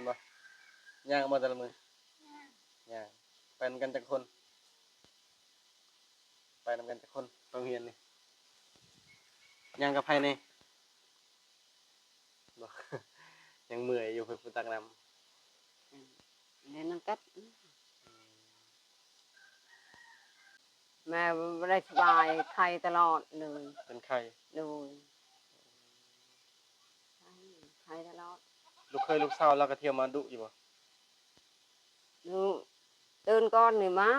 อนบ่ย่างมาแต่ละมือย่างไปนำกันจักคน ไปนำกันจักคนโรงเรียนนี่ย่างกับไผนี่บ่ ยังเมื่อยอยู่เพิ่นผู้ตักนำเล่นนังกัดแม่ไม่ได้สบายไข้ตลอดเลยเป็นไข้ดูไข้ต ลอดลูกเคยลูกสาวเราก็เที่ยวมาดุอยู่บ่ดูตื่นก้อนนี่มา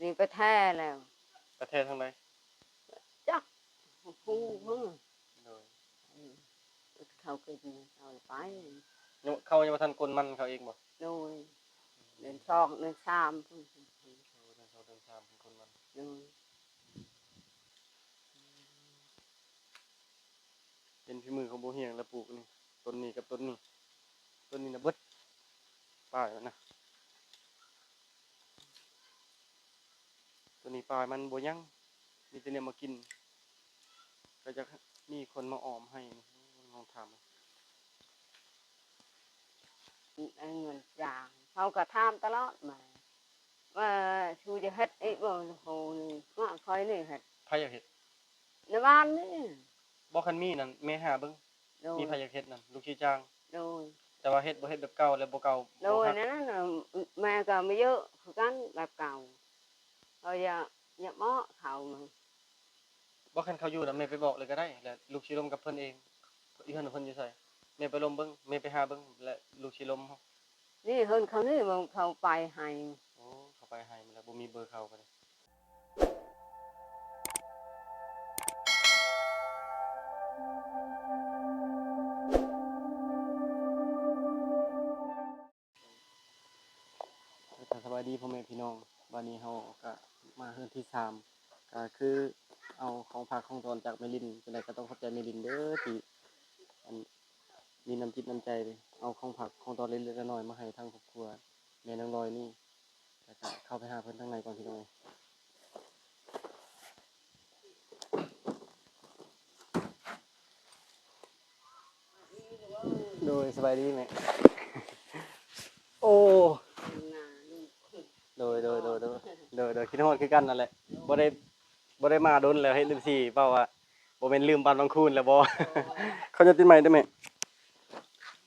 นี่ไปแท้แล้วประเทศทางใดจักผู้เพิ่งโดยเขากินเอาไปยังเขายังบ่ทันกลมันเขาเองบ่ดูเดินซอกเดินสามพุ่นเออเดินเขาเดินตามเป็นคนมันดูเป็นฝีมือของโบเฮียงแล้วปลูกนี่ ต้นนี้กับต้นนี้ ต้นนี้นะเบิดป้ายมันนะตัวนี้ปลายมันโบยังมีแต่เนี่ยมากิน ก็จะมีคนมาออมให้นี่ลองทเอาเงินจางเขาก็ทำตลอดมาว่าชูจะเฮ็ดไอ้บ่โหนี่ว่าคอยนี่เฮ็ดำไผอยากเห็ดในบ้านนี่บ่คันมีนั่นแม่หาเบิ่ง โดยมีไผอยากเฮ็ดนั่นลูกชีจ้าง โดยแต่ว่าเฮ็ดบ่เฮ็ดแบบเก่าแล้วบ่เก่าโดบ่ยฮักนั้นน่ะแม่ก็ไม่เยอะคือกันแบบเก่าเราอย่าอย่าเหมาะเขามาบ่คันเขาอยู่น่ะแม่ไปบอกเลยก็ได้แล้วลูกชีลมกับเพิ่นเองอีเพิ่นเพิ่นอยู่ไสแม่ไปลมเบิ่งแม่ไปหาเบิ่งและลูกชีลมเฮานี่เฮินเขานี่มันเขาไปให้โอ้เขาไปให้มาแล้วบ่มีเบอร์เขาก็ได้ ดีพ่อแม่พี่น้องวันนี้เฮาก็มาเฮือนที่สามก็คือเอาของฝากของตอนจากเมลินจังไดก็ต้องขอบใจเมลินเด้อที่อันมีน้ำจิตน้ำใจเอาของฝากของตอนเล็กๆน้อยๆมาให้ทางครอบครัวแม่นางลอยนี่แล้วก็เข้าไปหาเพื่อนข้างในก่อนพี่น้องโดยสบายดีไหม โอ้ นาลูก โดยโดยโดยโดยโดยโดย คิดฮอดคือกันนั่นแหละบ่ได้บ่ได้มาโดนแล้วเฮ็ดลืมสิเปล่าว่าบ่แม่นลืมปานบางคูนแล้วบ่ เขาจะติดใหม่ได้ไหม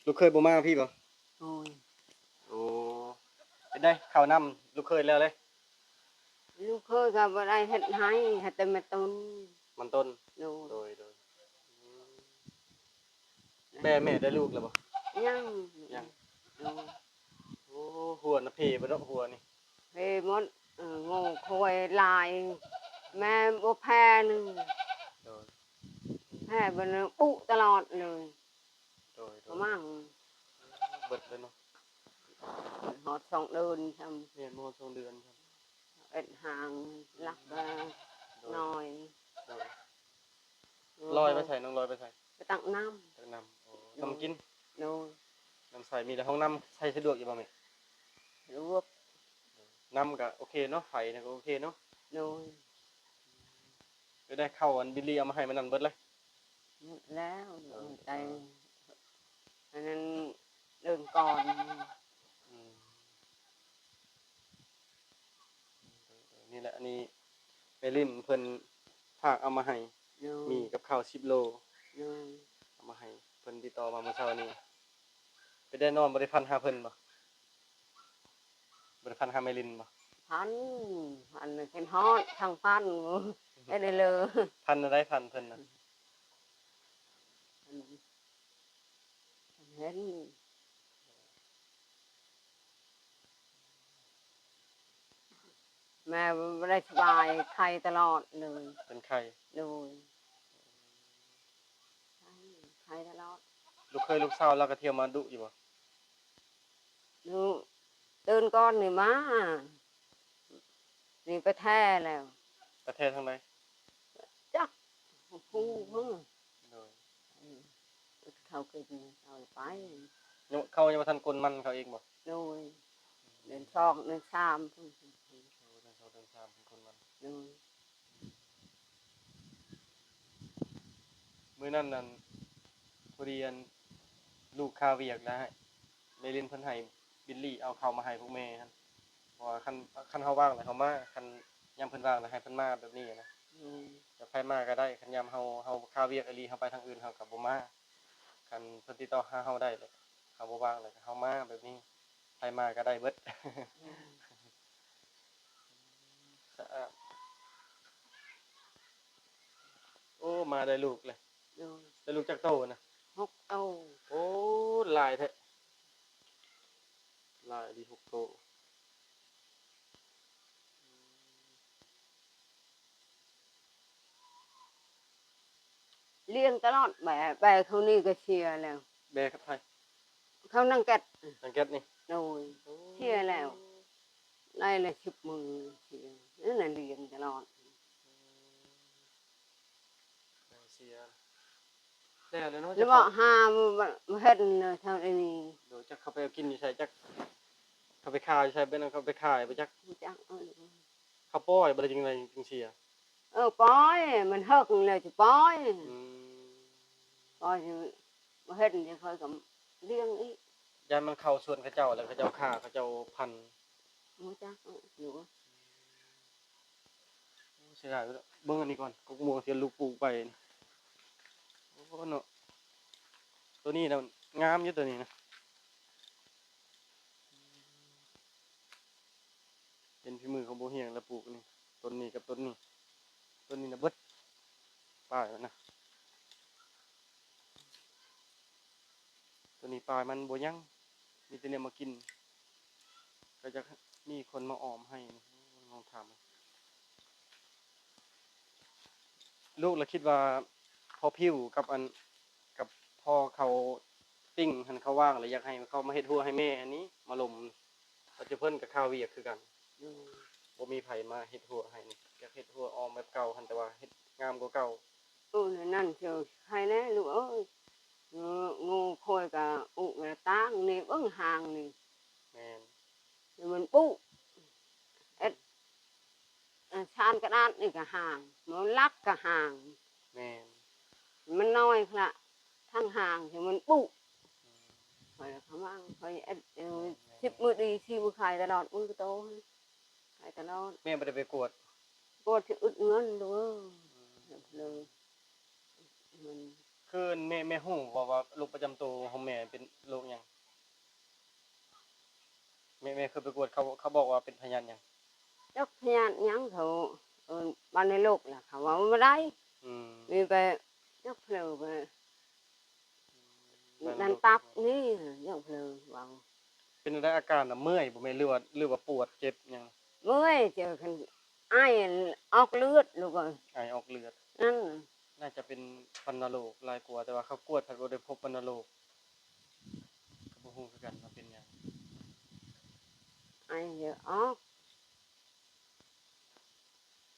ลูกเคยบ่มาพี่บ่โอ้ยโอ้เป็นได้ข้าวนํลูกเคยแล้วเลย ลูกเคยก็บ่ได้เฮ็ดให้เฮ็ดแต่แม่ต้นมันต้นโดโดยยโดยอืมแม่แม่ได้ลูกแล้วบ่ ยังยังโดยโอ้หัวนะเพบ่ดอกหัวนี่ เฮ้หมดเออ โง่คอยลาย แม่บ่แพ้นึงโดยแพ้บ่นปุตลอดเลยโดยโดบ่ยมั่งเบิดเลยเนาะหอดสองเดินทำเรียนมสองเดือนครับเอ็ดห่างลักบาโดยน้อยโดยลอยไปใส่น้องลอยไปใส่ไปตักน้ตักน้ำโอ้ทำกินำโดยน้ำใส่มีแต่ห้องน้ำใช้สะดวกอยู่บ่แม่รวบ น้ำก็โอเคเนาะไฟเนี่ยก็โอเคเนาะโดยก็ได้เข้าอันบิลลี่เอามาให้มันนั่นเบิดเลยหมดแล้วเออใจอันนั้นเดินก่อนอืมนี่แหละอันนี้เมลินเพิ่นฝากเอามาให้ โดยมีกับข้าว10โล โดยเอามาให้เพิ่นติดต่อมาเมื่อเช้านี้ ไปได้นอนบ่ได้พันหาเพิ่นบ่ บ่ได้พันหาเมลินบ่พันพันเป็นฮอดทางพันไอ้ได้เลยพันอะไรพันเพิ่นน่ะเห็นแม่ไม่ได้สบายไข้ตลอดเลยเป็นไข้ดูไข้ตลอดลูกเคยลูกสาวเราก็เที่ยวมาดุอยู่บ่ดู ตื่นก้อนนี่มานี่ไปแท้แล้วประเทศทางใดจักผู้เพิ่งโดยเขากินเอาไปยังเขายังบ่ทันกลมันเขาเองบ่ดูเดินซอกเดินสามพุ่นโอ้เดินเขาเดินตามเป็นคนมันดูมื้อนั้นนั่นผู้เรียนลูกคาเวียกแล้วให้เมลินเพิ่นให้ บิลลี่เอาเข้าวมาให้พวกแม่ครับเพราะว่าคันคันเฮาว่างแล้วเฮามาคันยามเพิ่นว่างแล้วให้เพิ่นมาแบบนี้นะอืมจะไปมาก็ได้คันยามเฮาเฮาคาเวียกอหลีเฮาไปทางอื่นเฮาก็บ่มาคันเพิ่นติดต่อหาเฮาได้เลยเฮาบ่ว่างเลยก็เฮามาแบบนี้ไปมาก็ได้เบิดสะอาดโอ้ มาได้ลูกเลย โดยได้ลูกจากโตนะ หกโตโอ้ลายแท้ ลายดีหกโตเลี้ยงตลอดแบะแบะเขานี่ก็เชียร์แล้วแบครับไทยเขานั่งกัดสังเก็ตนี่โดยเชื่อแล้วได้ละสิบมือเชียร์นั่นน่ะเลี้ยงตลอดเสีย แล้วเลยเนาะแล้วบอกห้ามมาเฮ็ดเลยเท่านี้เดี๋ยวจะเข้าไปเอากินอยู่ใส่จักเข้าไปขายใส่เป็นเข้าไปขายไปจักรู้จักเอ้ยข้าวป้อยบ่ได้จังไดจังเสียเออปล่อยมันเฮิกเลยจะปล่อยอืมปล่อยจะมาเฮ็ดจะคอยกับเลี้ยงอีกยานมันเข้าส่วนเขาเจ้าแล้วเขาเจ้าฆ่าเขาเจ้าพันรู้จักเอ้ยอยู่เสียดายอยู่แล้วเบิ่งอันนี้ก่อนกกม่วงเสียลูกปลูกไปนี่ โอ้เนาะตัวนี้นะงามอยู่ตัวนี้นะเป็นฝีมือของโบเฮียงแล้วปลูกนี่ต้นนี้กับต้นนี้ต้นนี้นะเบิดป้ายมันนะตัวนี้ปลายมันโบยังมีแต่เนี่ยมากิน ก็จะมีคนมาออมให้ลองทำลูกเราคิดว่า พอพิวกับอันกับพ่อเขาปิ้งหันเขาว่างเลยอยากให้เขามาเฮ็ดหัวให้แม่อันนี้ มาลมปัจจุบันกับข้าวเวียกคือกันอยู่บ่มีไผมาเฮ็ดหัวให้นี่อยากเฮ็ดหัวออมแบบเก่าหันแต่ว่าเฮ็ดงามกว่าเก่าเออนั่นเชียวใครแน่ลูกเอ้ยเอองูคอยกับอุกระตางนี่เบิ้งห่างนี่แม่นเดี๋ยวมันปุ๊เอ็ดเอ่อชานกระดาษนี่ก็ห่างมันลักก็ห่างแม่น มันน้อยพละทั้งห่างเดี๋ยวมันปุ๊คอยเขามั่งคอยเอ็ดเออสิบมือดีสิมือขายตลอดมือก็โตขายตลอดแม่บ่ได้ไปกวดปวดที่อึดเงินดูเลยมันคือแม่แม่ฮู้ว่าว่าโรคประจำตัวของแม่เป็นโรคหยังแม่แม่เคยไปกวดเขาเขาบอกว่าเป็นพยานหยังจักพยานหยังเขาเออบ้านในโลกล่ะเขาว่าไม่ได้อืมมีไป จักเพลอไปนันตับนี่จักเพลอวางเป็นอะไรอาการน่ะเมื่อยบ่แม่นหรือว่าหรือว่าปวดเจ็บหยังเมื่อยเจอคันไอ้ายออกเลือดลูกเอ้ยไอออกเลือดนั่นน่าจะเป็นปันโรคหลายกว่าแต่ว่าเขากวดผัดบ่ได้พบปันโรคก็บ่ฮู้คือกันว่าเป็นหยังไอ้เยอะออก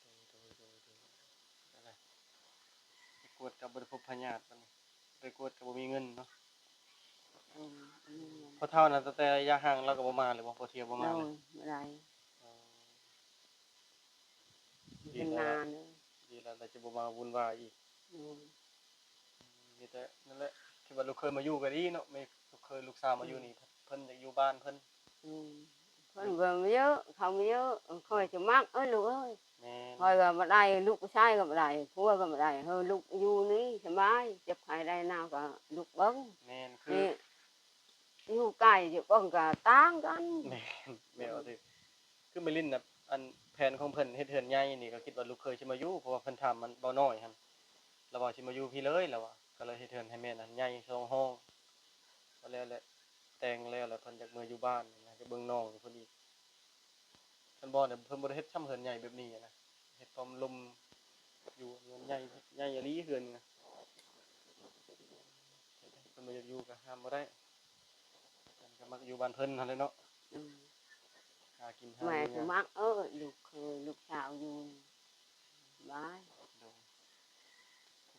โดยโดยโดยโดยอะไรไป กวดก็บ่ได้พบพยาธิปานนี้ไปกวดก็บ่มีเงินเนาะอืมอืมพอเท่านั้นตั้งแต่ระยะห่างเราก็บ่มาเลยบ่พอเที่ยวบ่มาโดเลยยไม่ได้อ๋อเป็นนานเลยดีแล้วเราจะบ่มาวุ่นวายอีกโดยมีแต่นั่นแหละที่ว่าลูกเคยมาอยู่ก็ดีเนาะไม่ลูกเคยลูกสาวมาอยู่นี่เพิ่นอยากอยู่บ้านเพิ่นอืมเพิ่นเบิ่งเยอะเขาไม่เยอะคอยจะมักเอ้ยลูกเอ้ย แม่นคอยก็มาได้ลูกผู้ชายก็มาได้ผัวก็มาได้เฮ้ยลูกอยู่นี่สบายเจ็บไข้ได้หนาวก็ลูกเบิ้งแม่นคือนี่อยู่ใกล้อยู่เบิ้งก็ต่างกันแม่นแม่เอาสิคือไปลิ้นน่ะอันแผนของเพิ่นเฮ็ดเฮือนใหญ่นี่ก็คิดว่าลูกเคยสิมาอยู่เพราะว่าเพิ่นทำมันบ่น้อยหั่นแล้วว่าสิมาอยู่พี่เลยแล้วว่าก็เลยเฮ็ดเฮือนให้แม่นั่นใหญ่สองห้องก็แล้วแหละแต่งแล้วแล้วเพิ่นอยากมาอยู่บ้านนะจะเบิ่งน้องเพิ่นอีก เพิ่นบ่เนี่ยเพิ่นบ่ได้เฮ็ดช่ำเฮือนใหญ่แบบนี้นะเฮ็ดพร้อมลมอยู่เฮือนใหญ่ใหญ่อีหลีเฮือนนี่นะเพิ่นบ่อยากอยู่ก็ห้ามบ่ได้เพิ่นก็มักอยู่บ้านเพิ่นนั่นแหละเนาะอืมหากินหาแม่เลี้ก็ยงมักเออลูกเคยลูกสาวอยู่สบายโดย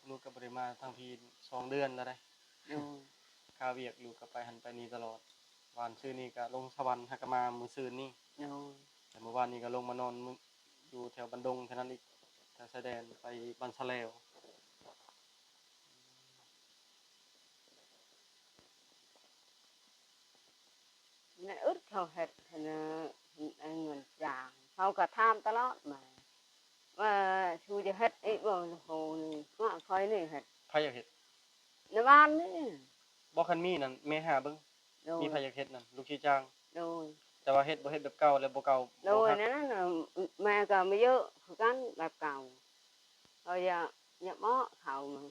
ลูกก็บริมาทางพีสองเดือนแล้วได้โดยค่าเวียกลูกก็ไปหันไปนี่ตลอดวานซื้อนี่ก็ลงสวรรค์ฮักกมามือซื้อนี่โดย แต่เมื่อวานนี้ก็ลงมานอนอยู่แถวบันดงแถวนั้นอีกแถวสายดนไปบันซะเลวนั่นอึดเขาเห็ดเนะเงินจางเขาก็ทำตลอดมาว่าชูจะเห็ดไอีบอโหนี่ว่าคอยนี่เห็ดพายอยากเห็ดในบ้านนี่บอคันมีนั่นเมหาเบิ้งมีพายอยากเห็ดนั่นลูกชีจางโดย แต่ว่าเฮ็ดบ่เฮ็ดแบบเก่าแล้วบ่เก่าโดบ่ยฮักนั้นน่ะแม่ก็ไม่เยอะคือกันแบบเก่าเราอย่าอย่าเหมาะเขามัน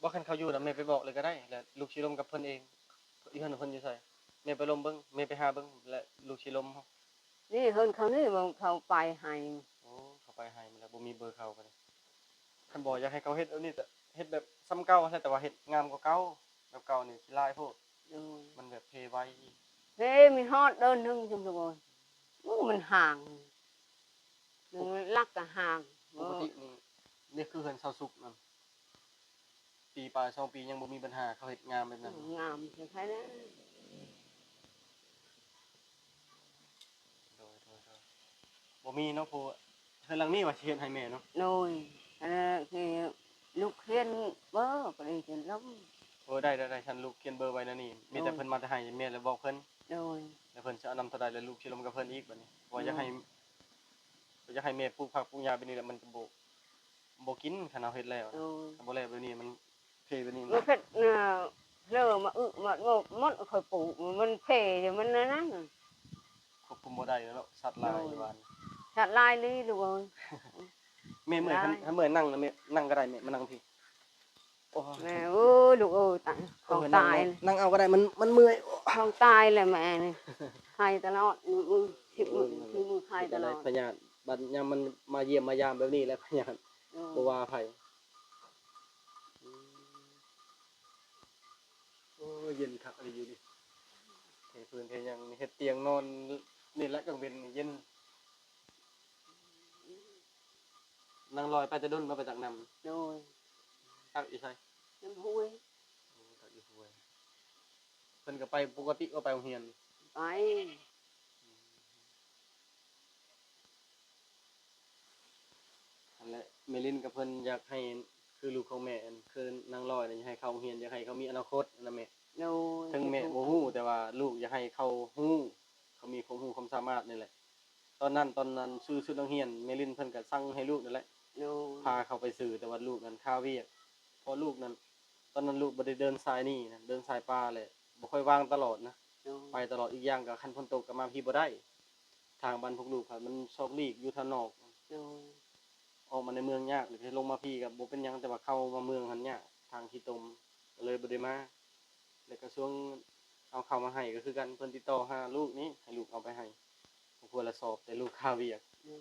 บ่คันเขาอยู่น่ะแม่ไปบอกเลยก็ได้แล้วลูกสิลมกับเพิ่นเองอีเพิ่นเพิ่นอยู่ไสแม่ไปลมเบิ่งแม่ไปหาเบิ่งและลูกสิลมเฮานี่เฮินเขานี่มันเขาไปให้โอ้เขาไปให้มันแล้วบ่มีเบอร์เขาก็ได้คันบอกอยากให้เขาเฮ็ดเอานี่แต่เฮ็ดแบบซ้ำเก่าใช่แต่ว่าเฮ็ดงามกว่าเก่าแบบเก่านี่สิลายโพดโดยมันแบบเพไว้ เฮ้มีฮอดเดินหนึงจังทุกคนมันมันห่างมันลักก็ห่างปกตินี่นี่คือเฮือนชาวสุกนั่นปีปลายสองปียังบ่มีปัญหาเขาเฮ็ดงามแบบนั้นงามใช่ไหมนะโดยโดยโดยบ่มีเนาะผู้เฮือนหลังนี้ว่าสิเฮ็ดให้แม่เนาะโดยอันนั้นคือลูกเขียนเบอร์ก็เลยจนล้มโอ้ได้ได้ได้ฉันลูกเขียนเบอร์ไว้แล้วนี่มีแต่โอ้ยเพิ่นมาจะให้แม่แล้วบอกเพิ่น โดย แล้วเพิ่นจะเอานำเท่าใดแล้วลูกสิลงกับเพิ่นอีกบัดนี้ว่าอยากให้อยากให้แม่ปลูกผักปลูกหญ้าไปนี่แหละมันก็บ่บ่กินคันเอาเฮ็ดแล้วโดนะยถ้าบ่แล้วแบบนี้มันเพแบบนี้มันเพ็ดเน่ะเริ่มมาอึมาโง่มันค่อยปลูกมันเพอยู่มันนั่นนั่นควบคุมบ่ได้แล้วเนาะสัตว์หลายอยู่บ้านชัดลายนี่ลูกเอ้ย แม่เมื่อยคันได้ถ้าเมื่อยนั่งนะแม่นั่งก็ได้แม่มานั่งพี่ โอ้ยแม่เอ้ยลูกเอ้ยตายของเออตายนั่งนั่งเอาก็ได้มันมันเมื่อยของตายเลยแม่นี่ใครตลอดมือมือชิบมือคือมือใครตลอดพญาติบัดยามมันมาเยี่ยมมายามแบบนี้แหล้วพญาติเออบ่ว่าไผโอ้ยเย็นคักอะไรอยู่ดิเทพื้นเทหยังนี่เฮ็ดเตียงนอนนี่แหละกลางเว้นนี่เย็นนั่งลอยไปแต่ดนมาไปจากนำโดย ตักอีไสน้ำห้วยโอ้ตักอีห้วยเพิ่นก็ไปปกติก็ไปโรงเรียนไปอันแหละเมลินกับเพิ่นอยากให้คือลูกของแม่อันคือนางลอยน่ะอยากให้เขาโรงเรียนอยากให้เขามีอนาคตนะแม่โดยถึงแม่บ่ฮู้แต่ว่าลูกอยากให้เขาฮู้เขามีความรู้ความสามารถนี่แหละ ตอนนั้นตอนนั้นซื้อชุดนักเรียนเมลินเพิ่นก็สั่งให้ลูกนั่นแหละโดยพาเขาไปซื้อแต่ว่าลูกนั้นค่าเวียกเพราะลูกนั้น ตอนนั้นลูกบ่ได้เดินสายนี่นะเดินสายป่าเลยบ่ค่อยว่างตลอดนะโดยไปตลอดอีกอย่างก็คันฝนตกก็มาพี่บ่ได้ ทางบ้านพวกลูกครับมันชอบลีกอยู่ทางนอกโดยออกมาในเมืองยากหรือลงมาพี่กับบ่เป็นหยังแต่ว่าเข้ามาเมืองหันยากทางที่ตมก็เลยบ่ได้มาแล้วก็ช่วงเอาเข้ามาให้ก็คือกันเพิ่นติดต่อหาลูกนี้ให้ลูกเอาไปให้พวกละสอบแต่ลูกค่าเวียกโดย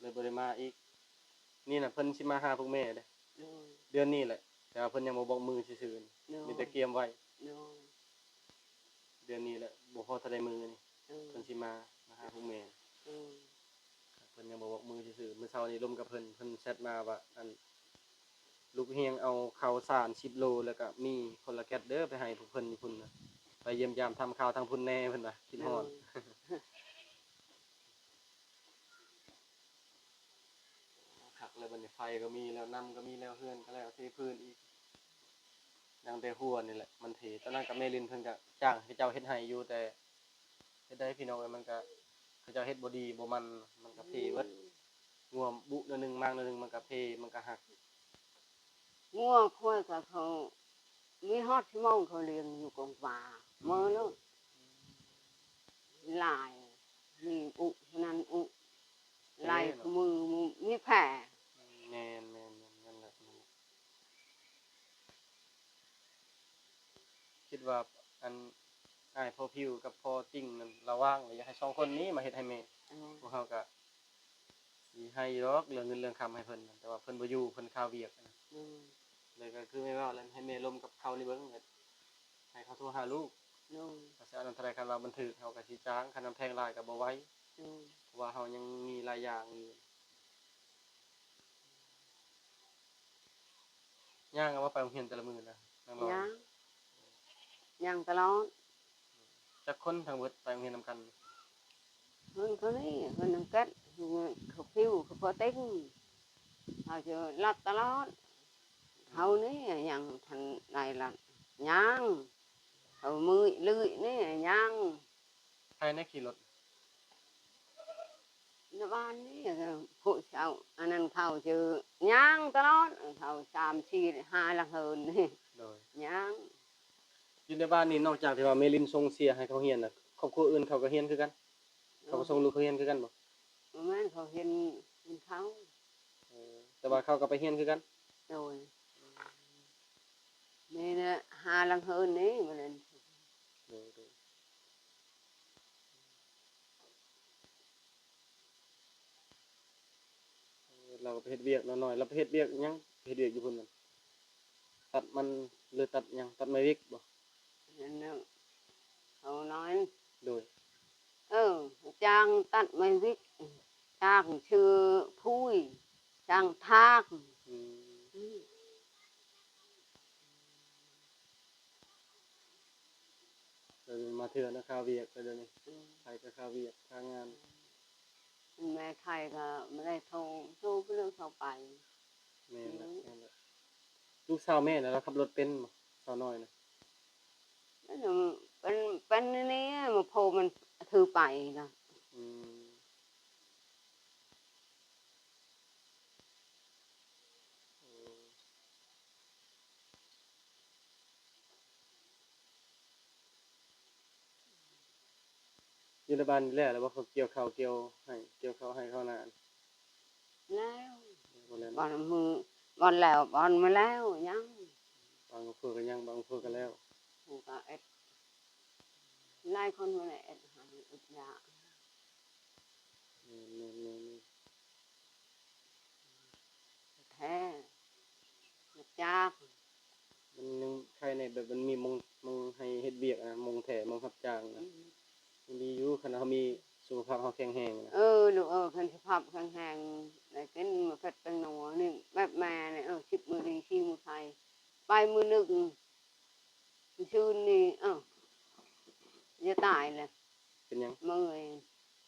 เลยบ่ได้มาอีกนี่น่ะเพิ่นสิมาหาพวกแม่เด้ โดยเดือนนี้แหละ แต่ว่าเพิ่นยังบ่บอกมือซื่อๆนี่โดยมีแต่เตรียมไว้ โดยเดือนนี้แหละบ่พอทันได้มือนี่โดยเพิ่นสิมามาหาพวกแม่โดยเพิ่นยังบ่บอกมือซื่อๆมื้อเช้านี้ลมกับเพิ่นเพิ่นแชทมาว่าอันลูกเฮียงเอาข้าวสาร10โลแล้วก็มีคนละแก๊สเด้อไปให้พวกเพิ่นอยู่พุ่นน่ะไปเยี่ยมยามทำข่าวทางพุ่นแน่เพิ่นว่าคิดฮอดคัก แล้วบัดนี้ไฟก็มีแล้วน้ำก็มีแล้วเฮือนก็แล้วเทพื้นอีกยังแต่หัวนี่แหละมันเทตอนนั้นกับแม่ลินเพิ่นก็จ้างให้เจ้าเฮ็ดให้อยู่แต่เฮ็ดได้พี่น้องเอ้ยมันก็เขาเจ้าเฮ็ดบ่ดีบ่มันมันก็เพเบิดงวมบุเดือนหนึ่งมากเดือนหนึ่งมันก็เพมันก็หักงัวควายกับเขามีฮอดชั่วโมงเขาเลี้ยงอยู่กองป่าเมื่อนู้นลายมีอุนั่นอุลายคือมือมือมีแผล แมนแมนแม่นนั่นแหละนั่นแหละคิดว่าอันอ้ายพ่อพิวกับพ่อติ้งนั่นระว่างเลยอยากให้สองคนนี้มาเฮ็ดให้แม่เออพวกเขาก็สิให้ดอกเรื่องเงินเรื่องคำให้เพิ่นแต่ว่าเพิ่นบ่อยู่เพิ่นข้าวเวียกนะเออเลยก็คือไม่ว่าแล้วให้แม่ลมกับเขานี่เบิ่งก็ให้เขาโทรหาลูกโน่นก็สิเอานำทนายคันว่าบันทึกเขาก็สิจ้างคันนำแพงหลายก็บ่ไหว้โน่นเพราะว่าเขายังมีหลายอย่างอยู่ ย่างเอาว่าไปโรงเรียนแต่ละมื้อนะน้องยังยังตลอดๆจักคนทางเบิดไปโรงเรียนนำกันเพิ่นเขานี่เพิ่นน้ำกัดเขาพิวเขาพอติ้งเขาจะลัดตลอดเขานี่ยังทันไหนลัดยังเขามือลื่ยนี่ยังใครในขี่รถในบ้านนี่ก็ผู้เช่าอันนั้นเขาชื่อย่างตลอดเขาสามสี่ห้าละเฮินนี่โดยย่างอยู่ในบ้านนี่นอกจากที่ว่าเมลินส่งเสียให้เขาเฮียนน่ะครอบครัวอื่นเขาก็เฮียนคือกัน เขาก็ส่งลูกเขาเฮียนคือกันบ่แม่นเขาเห็นเห็นเขาเออแต่ว่าเขาก็ไปเฮียนคือกันโดยนี่นะห้าละเฮินนี่มันนั่น โดยโดย เออเราก็ไปเฮ็ดเวียกน้อยๆเราไปเฮ็ดเวียกหยังไปเฮ็ดเวียกอยู่พุ่นนั่นตัดมันหรือตัดหยังตัดไม้วิกบ่นั่นน่ะเขาน้อยโดย เออจ้างตัดไม้วิกจ้างชื่อพุ้ยจ้างทากอืมอืมเดี๋ยวนี้มาเถื่อนะคาเวียกเดี๋ยวนี้อืมไปก็คาเวียกทางงาน แม่ไทยก็ไม่ได้โทรโทรเรื่องเขาไปแม่นละแม่นละลูกสาวแม่น่ะเราขับรถเป็นบ่สาวน้อยน่ะนั่นน่ะเป็นเป็นอันนี่มาโพมันถือไปนะ อืม อยู่ในบ้านนี่แหละแล้วว่าเขาเกี่ยวข้าวเกี่ยวให้เกี่ยวข้าวให้เขานานแล้วบ่แล้วบอลมือบอลแล้วบอลมาแล้วยังบางเพื่อก็ยังบางเพื่อก็แล้วกูก็เอ็ดไล่คนมาเลยเอ็ดหาอึดยาแม่นแม่นแม่นแม่นแท้มาจากมันยังใครในแบบมันมีมง เขามีสุขภาพเขาแข็งแรงนะเออลูกเออคันสภาพแข็งแรงแต่กินมาเพ็ดเป็นหนัวนี่แบบแม่เนี่ยเออชิบมือดีชีมือไทยไปมือหนึ่งชื่นนี่เออจะตายเลยเป็นหยังเมื่อย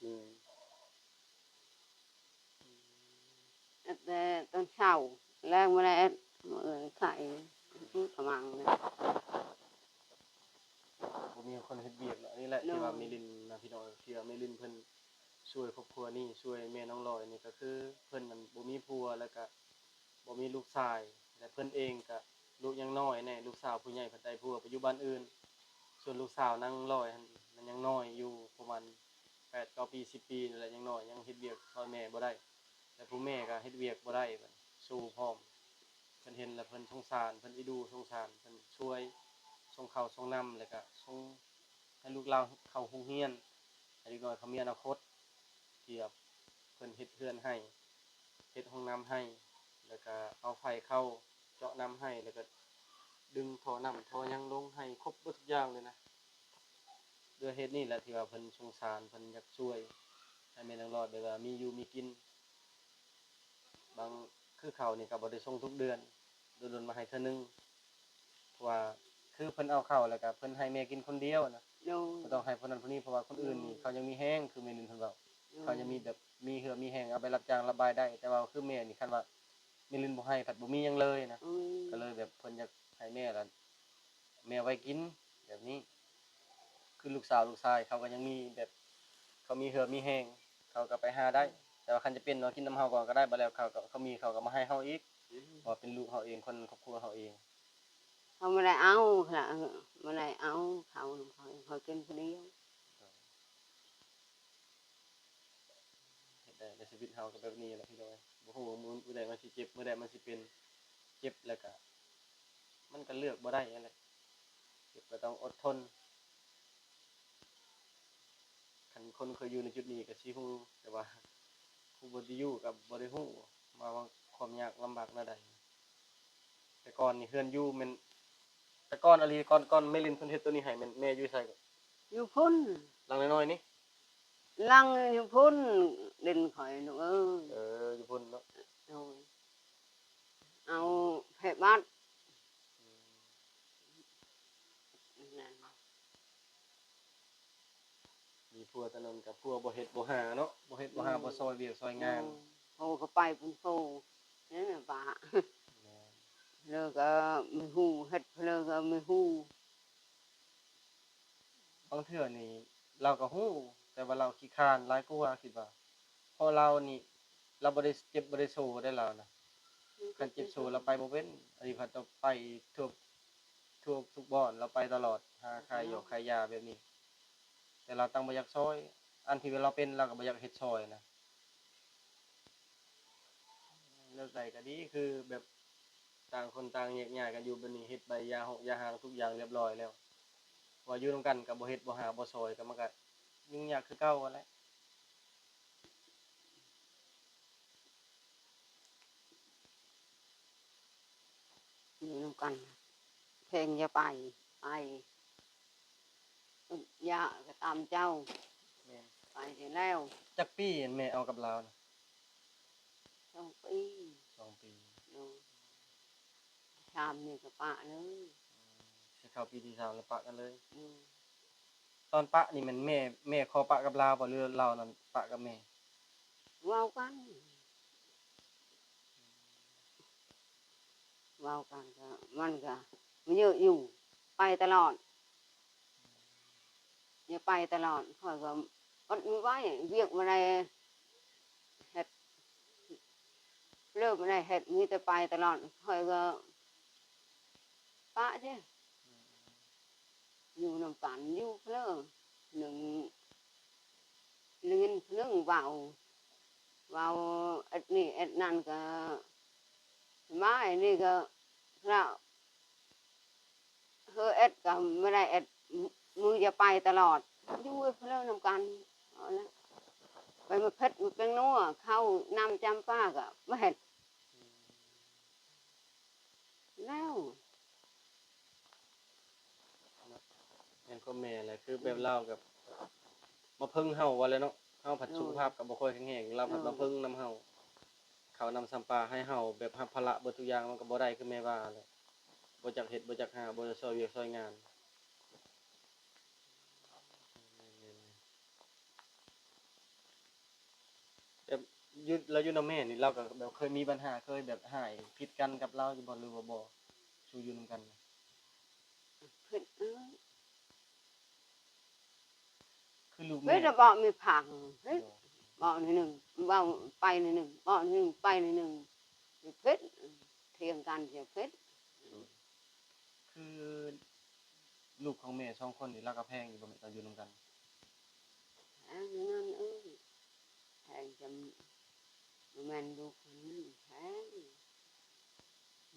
เหนื่อยแต่ตอนเช้าแรงมาแล้วเมื่อยไข่กำลังเลย บ่มีคนเฮ็ดเวียกเนาะนี่แหละเนาะที่ว่าเมลินนะพี่น้องที่ว่าเมลินเพิ่นช่วยครอบครัวนี่ช่วยแม่น้องลอยนี่ก็คือเพิ่นมันบ่มีผัวแล้วก็บ่มีลูกชายและเพิ่นเองก็ลูกยังน้อยแน่ลูกสาวผู้ใหญ่เพิ่นได้ผัวไปอยู่บ้านอื่น ส่วนลูกสาวนางลอยหั่นมันยังน้อยอยู่ประมาณ8 9ปี10ปีนั่นแหละยังน้อยยังเฮ็ดเวียกช่วยแม่บ่ได้และผู้แม่ก็เฮ็ดเวียกบ่ได้บัดสู้พร้อมเพิ่นเห็นแล้วเพิ่นสงสารเพิ่นอีดูสงสารเพิ่นช่วย ส่งเขาส่งน้ำแล้วก็ส่งให้ลูกเราเขาโรงเรียนให้เด็กน้อยเขามีอนาคตเกี่ยวเพิ่นเฮ็ดเพื่อนให้เฮ็ดห้องน้ำให้ แล้วก็เอาไฟเข้าเจาะน้ำให้แล้วก็ดึงท่อน้ำท่อยังลงให้ครบเบิดทุกอย่างเลยนะด้วยเหตุนี้แหละที่ว่าเพิ่นสงสารเพิ่นอยากช่วยให้แม่นางรอดแบบว่ามีอยู่มีกิน บางคือเขานี่ก็บ่ได้ส่งทุกเดือนโดนมาให้เทื่อนึงเพราะว่า คือเพิ่นเอาเข้าแล้วก็เพิ่นให้แม่กินคนเดียวนะโดบ่ต้องให้คนนั้นคนนี้เพราะว่าคนอื่นนี่เขายังมีแห้งคือแม่นินเพิ่นเว้าเขายังมีแบบมีเหือมีแห้งเอาไปรับจ้างระบายได้ แต่ว่าคือแม่นี่คันว่าแม่ลินบ่ให้ผัดบ่มีหยังเลยนะอืมก็เลยแบบเพิ่นอยากให้แม่ละแม่ไว้กินแบบนี้ คือลูกสาวลูกชาย เขาก็ยังมีแบบ เขามีเหือมีแห้งเขาก็ไปหาได้ แต่ว่าคันจะเป็นเนาะกินน้ำเฮาก่อนก็ได้บ่แล้วเขาก็เขามีเขาก็มาให้เฮาอีกเพราะว่าเป็นลูกเฮาเองคนครอบครัวเฮาเอง เขาไม่ได้เอาค่ะไม่ได้เอาเขาเขาเขากินคนเดียวเฮ็ดได้ในชีวิตเฮาก็แบบนี้แหละพี่น้อยบ่ฮู้ว่ามื้อมื้อใดมันสิเจ็บมื้อใดมันสิเป็นเจ็บแล้วก็มันก็เลือกบ่ได้นั่นแหละเจ็บก็ต้องอดทนคันคนเคยอยู่ในจุดนี้ก็สิฮู้แต่ว่าผู้บ่ได้อยู่ก็บ่ได้ฮู้ว่าว่าความยากลำบากแนวใดแต่ก่อนนี่เฮือนอยู่ม่น แต่ก่อนอะลีก่อนก่อนแม่ลินเพิ่นเฮ็ดตัวนี้ให้แม่นแม่อยู่ไสก็อยู่พุ่นหลังน้อยๆนี่ลังอยู่พุ่นดินข่อยหนูเอ้ยเอออยู่พุ่นเนาะโดยเอาเพชรบัตรอืมนั่นมีพัวตะนนกับพัวบ่เฮ็ดบ่หาเนาะบ่เฮ็ดบ่หาบ่ซอยเวียกซอยงานโอ้เขาไปเป็นโฟนี่นน่ะป่าแม่น เลิกก็ไม่หูเฮ็ดเลิกก็ไม่หูบางเทื่อนี่เราก็ฮู้ แต่ว่าเราขี้คร้านหลายกว่าคิดว่าเพราะเรานี่เราบ่ได้เจ็บบ่ได้โซได้แล้วนะคันเจ็บโซเราไปบ่เป็นอันนี้พัดต้องไปทั่วทั่วทุกบ่อนเราไปตลอดหาขายยกขายยาแบบนี้ แต่เราตั้งบ่อยากซอย อันที่เราเป็นเราก็บ่อยากเฮ็ดซอยนะเลิกได้ก็ดีคือแบบ ต่างคนต่างแยกย้ายกันอยู่บัดนี้เฮ็ดใบยาหกยาหางทุกอย่างเรียบร้อยแล้วว่าอยู่นํกันก็บ่เฮ็ดบ่หาบ่ซอยก็มันก็ยุ่งยากคือเก่าหั่นแหละอยู่นำกัน เพลงอย่าไปไปอย่าก็ตามเจ้าแม่นไปเสร็จแล้วจักปีแม่เอากับเรานะสองปี สองปีดูชามนี่ก็ปะเลยสิเข้าปีที่สามแล้วปะกันเลยดูตอนปะนี่มันแม่แม่ขอปะกับเราบ่หรือเรานั่นปะกับแม่เว้ากันเว้ากันก็มันก็มันเยอะอยู่ ไปตลอดอย่าไปตลอดค่อยก็อดไม่ไหวเวียกมาในเห็ดเริ่มมาในเห็ดมีแต่ไปตลอดค่อยก็ ปะเช่อยู่น้ำกันอยู่เพลิงหนึ่งเลื่อนเพลิงเบาเบาเอ็ดนี่เอ็ดนั่นก็ไม้นี่ก็เราเฮอเอ็ดก็ไม่ได้เอ็ดมือจะไปตลอดอยู่เพลิงนำกันเอาละไปมาเพชรมาเป็นนัวเข้านำจำป้าก็ไม่เห็นแล้ว แม่น ก็แม่แหละคือแบบเรากับมาพึ่งเฮาว่าแล้วเนาะเฮาผัดสุขภาพก็บ่ค่อยแข็งแรงเราผัดมาพึ่งนํเฮาเขานำสัมปาให้เฮาแบบรับภาระเบิดทุกอย่างมันก็บ่ได้คือแม่ว่าแหละบ่จักเฮ็ดบ่จักหาบ่จักซอยเวียกซอยงาน แบบอยู่เราอยู่นำแม่นี่เราก็แบบเคยมีปัญหาเคยแบบหายผิดกันกับเราอยู่บ่หรือว่าบ่สู้อยู่นํกันนะเพชรเอ้ย คือลูกเพแม่ชรจะบอกมีผังเพชรบอกในหนึ่งบอกไปในหนึ่งบอกในหนึ่งไปในหนึ่งเพชรเทียงกันเสียเพชรคือลูกของแม่สองคนนี่รักกับแพงอยู่บ่แม่ตอนอยู่นํกันแพงนั่นเอ้ยแพงจำแมนดูคนนั้นแพง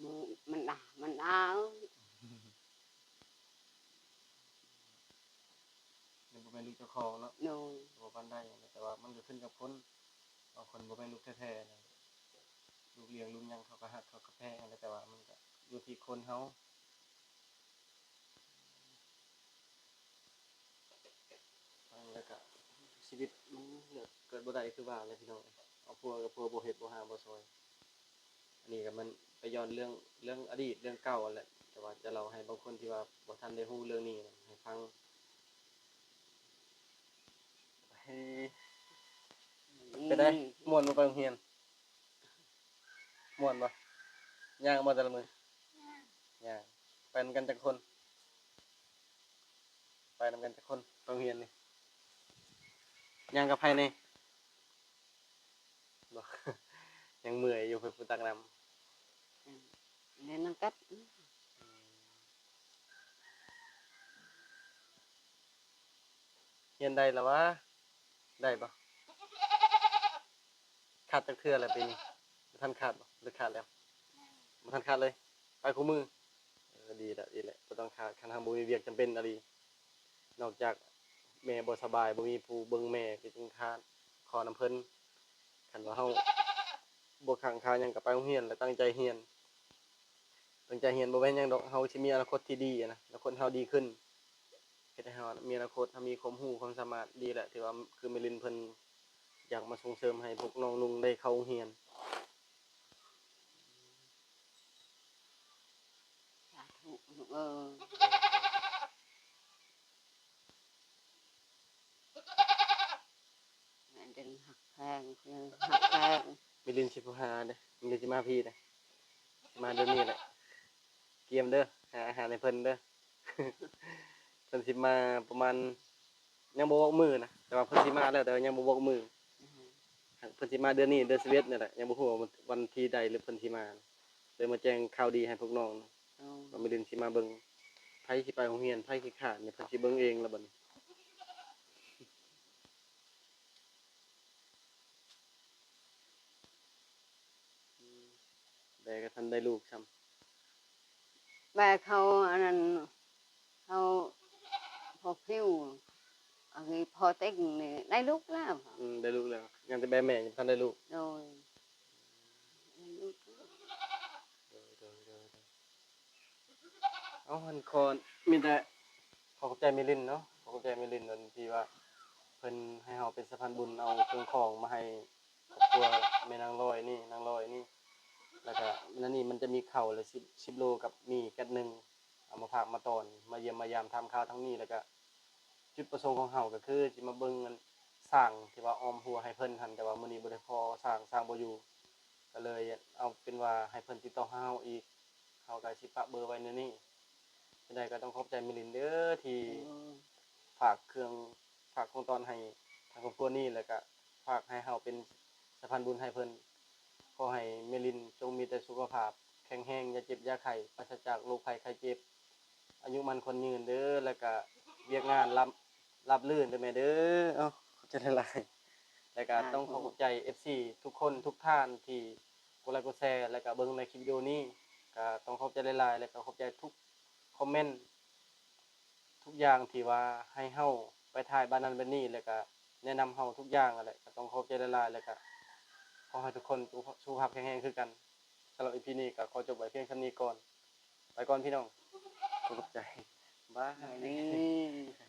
มือมันด่ามันด่าเอ้ย นี่บ่แม่นลูกเจ้าของเนาะโน่นบ่ปานใดนะแต่ว่ามันก็ขึ้นกับคนบางคนบ่แม่นลูกแท้ๆนะลูกเลี้ยงลูกหยังเขาก็ฮักเขาก็แพงนะแต่ว่ามันก็อยู่ที่คนเฮาฟังแล้วก็ชีวิตมันเลือกเกิดบ่ได้คือว่าเลยพี่น้องเอาพัวกับพัวบ่เฮ็ดบ่หาบ่ซอยอันนี้ก็มันไปย้อนเรื่องเรื่องอดีตเรื่องเก่าแหละแต่ว่าจะเล่าให้บางคนที่ว่าบ่ทันได้ฮู้เรื่องนี้นะให้ฟังให้ ไปได้ม่วนบ่ไปโรงเรียนม่วนบ่ย่างบ่แต่ละมื้อย่างไปนำกันจักคน ไปนำกันจักคนไปโรงเรียนนี่ย่างกับไผนี่บ่ยังเมื่อยอยู่เพิ่นผู้ตักนำเล่นนังกัดเรียนได้แล้ววะ ได้ปะขาดจักเทื่อแล้วปีนี้บ่ทันขาดบ่หรือขาดแล้วบ่ทันขาดเลย ไปคู่มือเออดีละดีแหละบ่ต้องขาดคันทางบ่มีเวียกจำเป็นอะดีนอกจากแม่บ่สบายบ่มีผู้เบิ่งแม่ก็จึงขาดขอน้ำเพิ่นคันว่าเฮาบ่ขังคาหยังก็ไปโรงเรียน แล้วตั้งใจเรียนตั้งใจเรียนบ่แม่นหยังดอกเฮาสิมีอนาคตที่ดีอะนะอนาคตเฮาดีขึ้น ดให้เฮามีอนาคตถ้ามีความรู้ความสามารถดีแหละถือว่าคือแม่ลินเพิ่นอยากมาส่งเสริมให้พวกน้องนุ่งได้เข้าโรงเรียนสาธุเออแม่นเป็นหักแพงคือหักแพงแม่ลินสิผู้หาเด้แม่ลินสิมาพี่เด้สิมาเดี๋ยวนี้แหละเกียมเด้อหาอาหารให้เพิ่นเด้อ เพิ่นสิมาประมาณยังบ่บอกมื้อนะแต่ว่าเพิ่นสิมาแล้วแต่ว่ายังบ่บอกมื้อเพิ่นสิมาเดือนนี้เดือน11นี่แหละยังบ่ฮู้ว่าวันที่ใดหรือเพิ่นสิมาเลยมาแจ้งข่าวดีให้พวกน้องเอาว่ามิลินสิมาเบิ่งไผสิไปโรงเรียนไผสิขาดเนี่ยเพิ่นสิเบิ่งเองแล้วบัดนี้อืมแต่ก็ทันได้ลูกซ้ำแม่เขาอันนั้นเขา พอพิวอันนี้พอเต็งนี่ได้ลูกแล้วอืมได้ลูกแล้วยังแต่แม่แม่ยังทันได้ลูกโดยได้ลูกแล้วเดยวเดยวเดยวเดยวเอาหันคอนมีแต่ขอขอบใจมิลินเนาะขอขอบใจมิลินวันที่ว่าเพิ่นให้เราเป็นสะพานบุญเอาเครื่องของมาให้ครอบครัวแม่นางลอยนี่นางลอยนี่แล้วก็นั่นนี่มันจะมีเข่าวเลยสิบสิบโลกับมีแกัดหนึ่ง เอามาผักมาตอนมาเยี่ยมมายามทำข้าวทั้งนี้แล้วก็ จุดประสงค์ของเฮาก็คือสิมาเบิ่งกันสร้างที่ว่าออมหัวให้เพิ่นทันแต่ว่ามื้อนี้บ่ได้พอสร้างสร้างบ่อยู่ก็เลยเอาเป็นว่าให้เพิ่นติดต่อหาเฮาอีกเฮาก็สิปะเบอร์ไว้ในนี้จังไดก็ต้องขอบใจมิลินเด้อที่ฝากเครื่องฝากของตอนให้ทางครอบครัวนี้แล้วก็ฝากให้เฮาเป็นสะพานบุญให้เพิ่นขอให้เมลินจงมีแต่สุขภาพ แข็งแรงอย่าเจ็บอย่าไข้ปราศจากโรคภัยไข้เจ็บ อายุมันคนยืนเด้อแล้วก็เรียกงานรับรับลื่นเด้อแม่เด้อเอ้าขอบใจหลายๆแล้วก็ต้องขอขอบใจ FC ทุกคนทุกท่านที่กดไลค์กดแชร์แล้วก็เบิ่งในคลิปวิดีโอนี้ก็ต้องขอบใจหลายๆแล้วก็ขอบใจทุกคอมเมนต์ทุกอย่างที่ว่าให้เฮาไปถ่ายบ้านนั้นบ้านนี้แล้วก็แนะนำเฮาทุกอย่างอะไรก็ต้องขอบใจหลายๆแล้วก็ขอให้ทุกคนสุขภาพแข็งแรงคือกันสำหรับ EP นี้ก็ขอจบไว้เพียงเท่านี้ก่อน ไปก่อนพี่น้อง ขอบใจบ้ายนี่